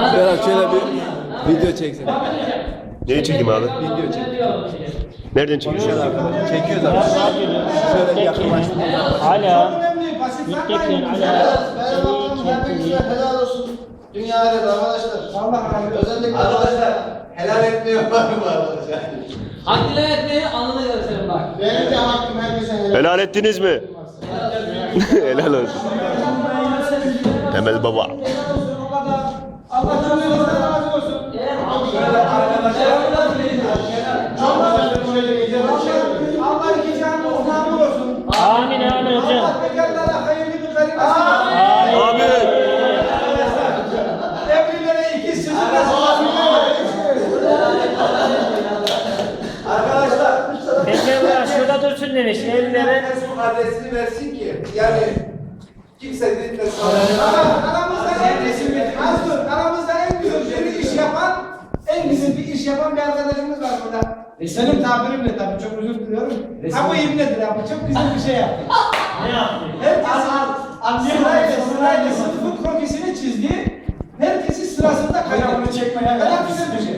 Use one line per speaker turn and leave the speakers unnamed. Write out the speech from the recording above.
Berat şöyle bir video çeksene.
Neyi çekeyim abi?
Video çek.
Nereden çekiyorsun?
Arkadaşlar çekiyoruz abi. Şöyle yakınlaştık.
Hala Müttekin hala
Merhaba, hepinize helal olsun. Dünya arkadaşlar.
Allah razı.
Özellikle
Arkadaşlar helal etmiyor var mı arkadaşlar?
Hakkını etmeyi alnını gösterin bak.
benim de hakkım herkese helal.
Helal ettiniz mi? Helal olsun. Temel baba.
O kadar. Allah cümlenizden razı olsun.
Bekirler şurada dursun demiş evlere.
Adresini versin ki yani kimse dinlesin.
Aramızda en yapan bir arkadaşımız var burada. Senin tabirinle tabii çok özür diliyorum. Resim- Ama imledir abi çok güzel bir şey yaptı.
Ne yaptın?
Herkes sırayla sırayla sınıfın kronisini çizdi. Herkesi sırasında kalem çekmeye. Kadar güzel bir şey.